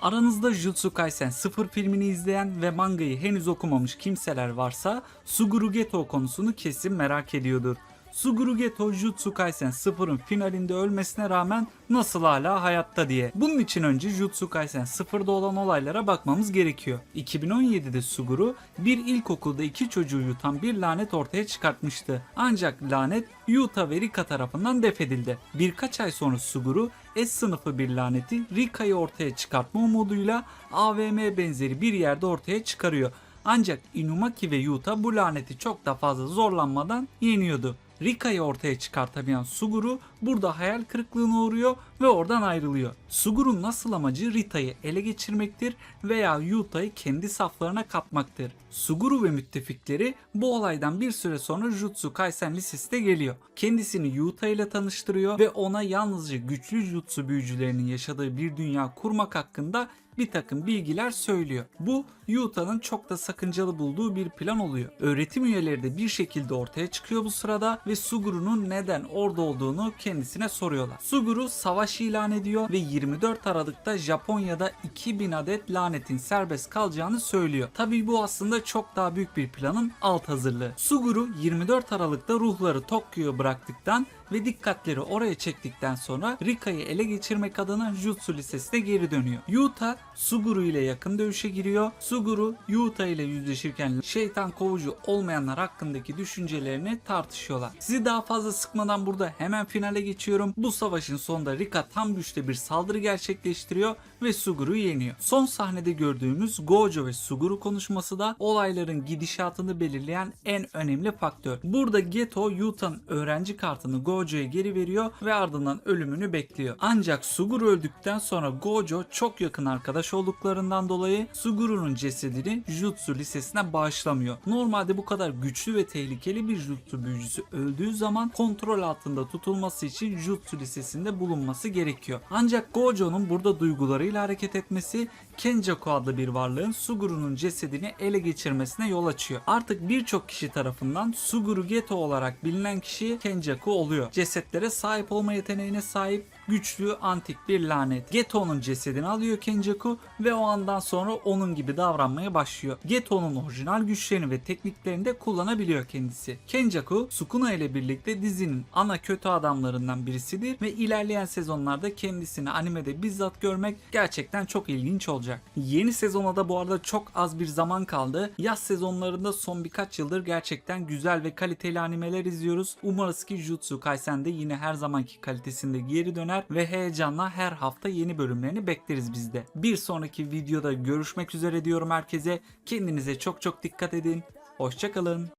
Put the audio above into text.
Aranızda Jutsu Kaisen 0 filmini izleyen ve mangayı henüz okumamış kimseler varsa Suguru Geto konusunu kesin merak ediyordur. Suguru Geto Jutsu Kaisen 0'ın finalinde ölmesine rağmen nasıl hala hayatta diye. Bunun için önce Jutsu Kaisen 0'da olan olaylara bakmamız gerekiyor. 2017'de Suguru bir ilkokulda iki çocuğu yutan bir lanet ortaya çıkartmıştı. Ancak lanet Yuta ve Rika tarafından defedildi. Birkaç ay sonra Suguru S sınıfı bir laneti Rika'yı ortaya çıkartma umuduyla AVM benzeri bir yerde ortaya çıkarıyor. Ancak Inumaki ve Yuta bu laneti çok da fazla zorlanmadan yeniyordu. Rika'yı ortaya çıkartamayan Suguru burada hayal kırıklığına uğruyor ve oradan ayrılıyor. Suguru'nun asıl amacı Rita'yı ele geçirmektir veya Yuta'yı kendi saflarına katmaktır. Suguru ve müttefikleri bu olaydan bir süre sonra Jutsu Kaisen Lisesi'ne geliyor. Kendisini Yuta ile tanıştırıyor ve ona yalnızca güçlü Jutsu büyücülerinin yaşadığı bir dünya kurmak hakkında bir takım bilgiler söylüyor. Bu Yuta'nın çok da sakıncalı bulduğu bir plan oluyor. Öğretim üyeleri de bir şekilde ortaya çıkıyor bu sırada ve Suguru'nun neden orada olduğunu kendisine soruyorlar. Suguru savaş ilan ediyor ve 24 Aralık'ta Japonya'da 2000 adet lanetin serbest kalacağını söylüyor. Tabii bu aslında çok daha büyük bir planın alt hazırlığı. Suguru 24 Aralık'ta ruhları Tokyo'ya bıraktıktan ve dikkatleri oraya çektikten sonra Rika'yı ele geçirmek adına Jutsu Lisesi'ne geri dönüyor. Yuta Suguru ile yakın dövüşe giriyor. Suguru Yuta ile yüzleşirken şeytan kovucu olmayanlar hakkındaki düşüncelerini tartışıyorlar. Sizi daha fazla sıkmadan burada hemen finale geçiyorum. Bu savaşın sonunda Rika tam güçte bir saldırı gerçekleştiriyor ve Suguru'yu yeniyor. Son sahnede gördüğümüz Gojo ve Suguru konuşması da olayların gidişatını belirleyen en önemli faktör. Burada Geto Yuta'nın öğrenci kartını Gojo'ya geri veriyor ve ardından ölümünü bekliyor. Ancak Suguru öldükten sonra Gojo çok yakın arkadaş olduklarından dolayı Suguru'nun cesedini Jutsu Lisesi'ne bağışlamıyor. Normalde bu kadar güçlü ve tehlikeli bir Jutsu büyücüsü öldüğü zaman kontrol altında tutulması için Jutsu Lisesi'nde bulunması gerekiyor. Ancak Gojo'nun burada duygularıyla hareket etmesi Kenjaku adlı bir varlığın Suguru'nun cesedini ele geçirmesine yol açıyor. Artık birçok kişi tarafından Suguru Geto olarak bilinen kişi Kenjaku oluyor. Cesetlere sahip olma yeteneğine sahip güçlü antik bir lanet. Geto'nun cesedini alıyor Kenjaku ve o andan sonra onun gibi davranmaya başlıyor. Geto'nun orijinal güçlerini ve tekniklerini de kullanabiliyor kendisi. Kenjaku, Sukuna ile birlikte dizinin ana kötü adamlarından birisidir ve ilerleyen sezonlarda kendisini animede bizzat görmek gerçekten çok ilginç olacak. Yeni sezona da bu arada çok az bir zaman kaldı. Yaz sezonlarında son birkaç yıldır gerçekten güzel ve kaliteli animeler izliyoruz. Umarız ki Jutsu Kaisen de yine her zamanki kalitesinde geri döner ve heyecanla her hafta yeni bölümlerini bekleriz biz de. Bir sonraki videoda görüşmek üzere diyorum herkese. Kendinize çok çok dikkat edin. Hoşçakalın.